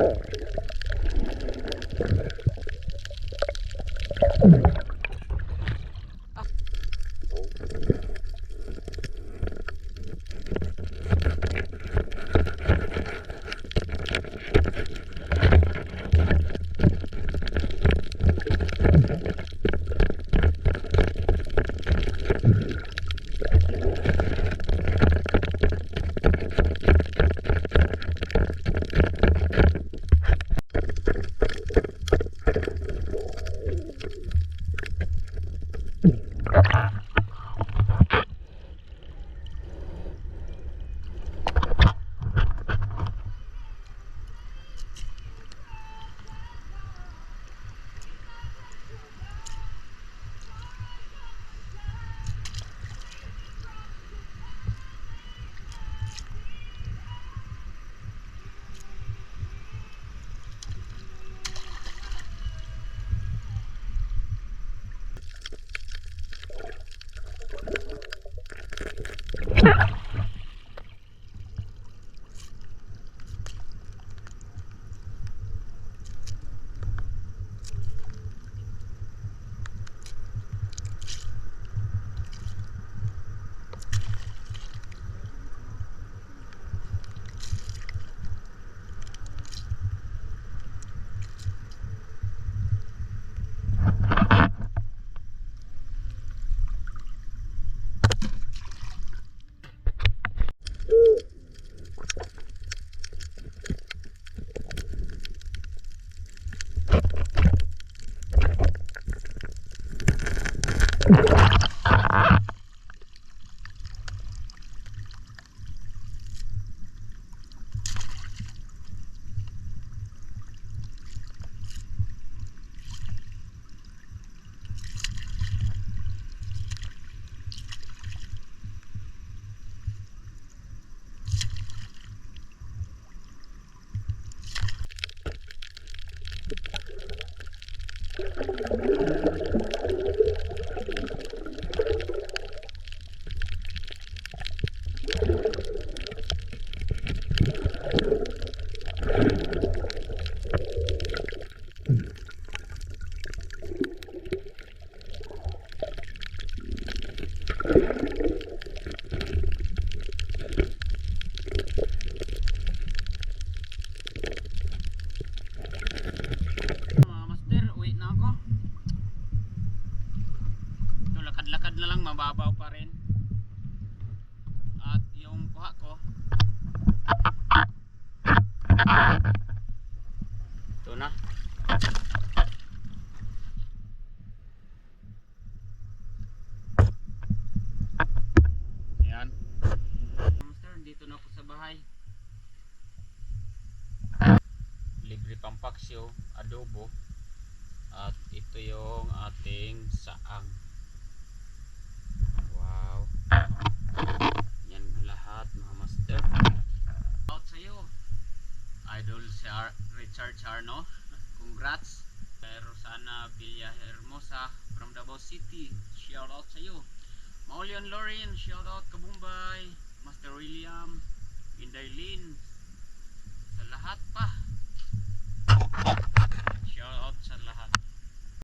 Mga Lakad-lakad na lang, mababaw pa rin. At yung kuha ko. Ito na. Ayan. Master, dito na ako sa bahay. libre pang paksyo, adobo at ito yung ating saang idol si Ar Richard Charno. Congrats. Uh, Rosana Villahermosa from Davao City. Shout out sa iyo. Maulian Lauren, shout out Kabumbay. Master William, Inday Lynn. Sa lahat pa.